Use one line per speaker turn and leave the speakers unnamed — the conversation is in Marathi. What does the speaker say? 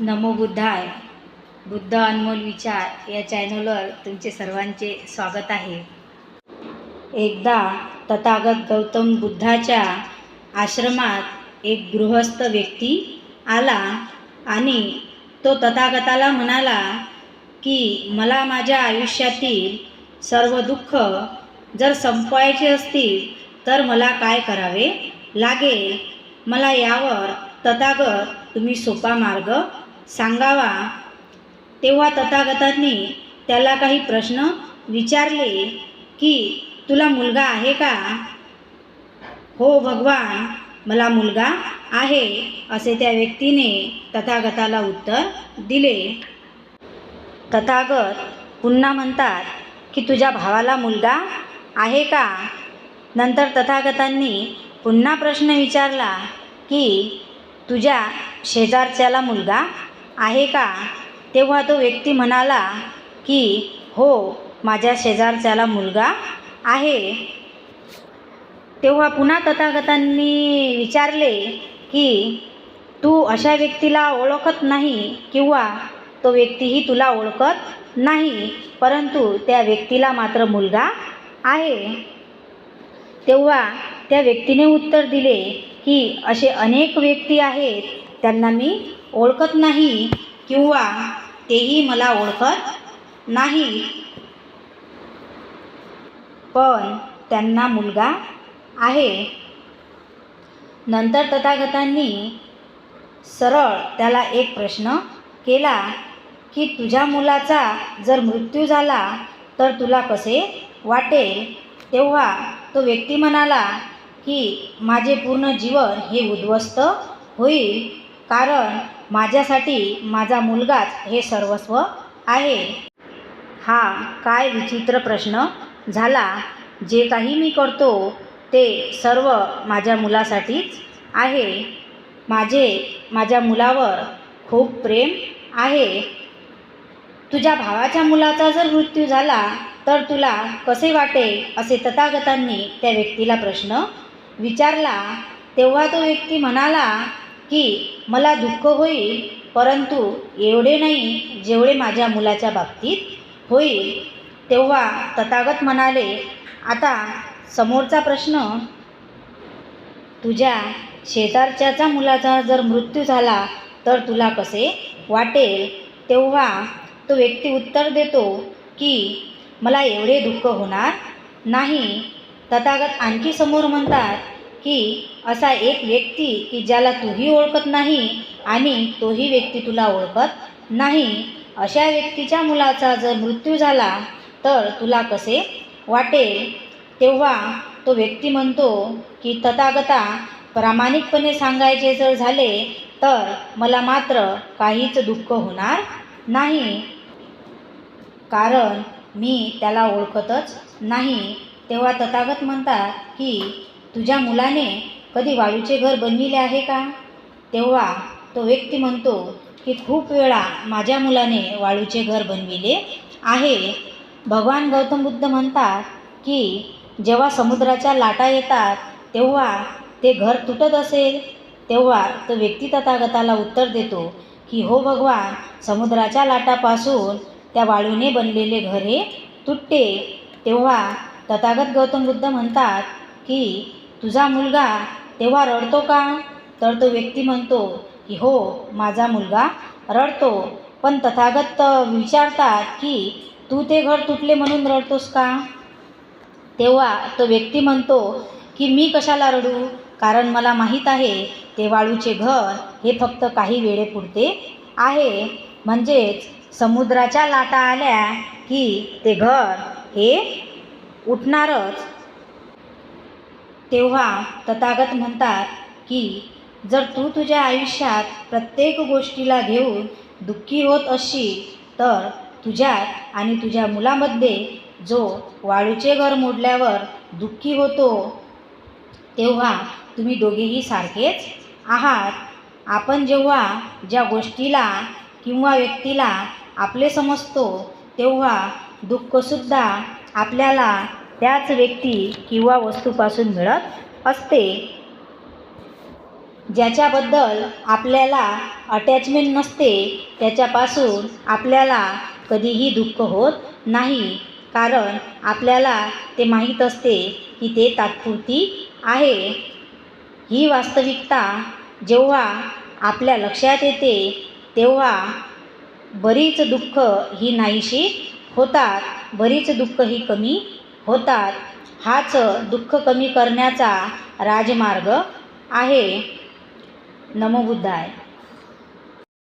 नमो बुद्धाय. बुद्ध अनमोल विचार या चॅनलवर तुमचे सर्वांचे स्वागत आहे. एकदा तथागत गौतम बुद्धाच्या आश्रमात एक गृहस्थ व्यक्ती आला आणि तो तथागताला म्हणाला की मला माझ्या आयुष्यातील सर्व दुःख जर संपवायचे असतील तर मला काय करावे लागेल? मला यावर तथागत तुम्ही सोपा मार्ग सांगावा. तेव्हा तथागतांनी त्याला काही प्रश्न विचारले की तुला मुलगा आहे का? हो भगवान मला मुलगा आहे असे त्या व्यक्तीने तथागताला उत्तर दिले. तथागत पुन्हा म्हणतात की तुझ्या भावाला मुलगा आहे का? नंतर तथागतांनी पुन्हा प्रश्न विचारला की तुझ्या शेजारच्याला मुलगा आहे का? तेव्हा तो व्यक्ती म्हणाला की हो माझ्या शेजारच्याला मुलगा आहे. तेव्हा पुन्हा तथागतांनी विचारले की तू अशा व्यक्तीला ओळखत नाही किंवा तो व्यक्तीही तुला ओळखत नाही परंतु त्या व्यक्तीला मात्र मुलगा आहे. तेव्हा त्या व्यक्तीने उत्तर दिले की असे अनेक व्यक्ती आहेत त्यांना मी ओळखत नाही किंवा तेही मला ओळखत नाही. पण त्यांना मुलगा आहे. नंतर तथागतांनी सरळ त्याला एक प्रश्न केला की तुझ्या मुलाचा जर मृत्यू झाला तर तुला कसे वाटेल? तेव्हा तो व्यक्ती म्हणाला की माझे पूर्ण जीवन हे उद्ध्वस्त होईल कारण माझ्यासाठी माझा मुलगाच हे सर्वस्व आहे. हा काय विचित्र प्रश्न झाला. जे काही मी करतो ते सर्व माझ्या मुलासाठीच आहे. माझे माझ्या मुलावर खूप प्रेम आहे. तुझ्या भावाच्या मुलाचा जर मृत्यू झाला तर तुला कसे वाटेल असे तथागतांनी त्या व्यक्तीला प्रश्न विचारला. तेव्हा तो व्यक्ती म्हणाला की मला दुःख होईल परंतु एवढे नाही जेवढे माझ्या मुलाच्या बाबतीत होईल. तेव्हा तथागत म्हणाले आता समोरचा प्रश्न तुझ्या शेजारच्याचा मुलाचा जर मृत्यू झाला तर तुला कसे वाटेल? तेव्हा तो व्यक्ती उत्तर देतो की मला एवढे दुःख होणार नाही. तथागत आणखी समोर म्हणतात की असा एक व्यक्ती की ज्याला तूही ओळखत नाही आणि तोही व्यक्ती तुला ओळखत नाही अशा व्यक्तीच्या मुलाचा जर मृत्यू झाला तर तुला कसे वाटेल? तेव्हा तो व्यक्ती म्हणतो की तथागता प्रामाणिकपणे सांगायचे जर झाले तर मला मात्र काहीच दुःख होणार नाही. कारण मी त्याला ओळखतच नाही. तेव्हा तथागत म्हणतात की तुझ्या मुलाने कधी वाळूचे घर बनविले आहे का? तेव्हा तो व्यक्ती म्हणतो की खूप वेळा माझ्या मुलाने वाळूचे घर बनविले आहे. भगवान गौतम बुद्ध म्हणतात की जेव्हा समुद्राच्या लाटा येतात तेव्हा ते घर तुटत असेल. तेव्हा तो व्यक्ती तथागताला उत्तर देतो की हो भगवान समुद्राच्या लाटापासून त्या वाळूने बनलेले घर हे तुटते. तेव्हा तथागत गौतम बुद्ध म्हणतात की तुझा मुलगा तेव्हा रडतो का? तर तो व्यक्ती म्हणतो की हो माझा मुलगा रडतो. पण तथागत विचारतात की तू ते घर तुटले म्हणून रडतोस का? तेव्हा तो व्यक्ती म्हणतो की मी कशाला रडू? कारण मला माहीत आहे ते वाळूचे घर हे फक्त काही वेळेपुरते आहे. म्हणजेच समुद्राच्या लाटा आल्या की ते घर हे उठणारच तेव्हा तथागत म्हणतात की जर तू तुझ्या आयुष्यात प्रत्येक गोष्टीला घेऊन दुःखी होत असशील तर तुझ्यात आणि तुझ्या मुलामध्ये जो वाळूचे घर मोडल्यावर दुःखी होतो तेव्हा तुम्ही दोघेही सारखेच आहात. आपण जेव्हा ज्या गोष्टीला किंवा व्यक्तीला आपले समजतो तेव्हा दुःखसुद्धा आपल्याला त्याच व्यक्ती किंवा वस्तूपासून मिळत असते. ज्याच्याबद्दल आपल्याला अटॅचमेंट नसते त्याच्यापासून आपल्याला कधीही दुःख होत नाही. कारण आपल्याला ते माहीत असते की ते तात्पुरती आहे. ही वास्तविकता जेव्हा आपल्या लक्षात येते तेव्हा बरीच दुःख ही नाहीशी होतात. बरीच दुःख ही कमी होतात हाच दुःख कमी करण्याचा राजमार्ग आहे. नमोबुद्धाय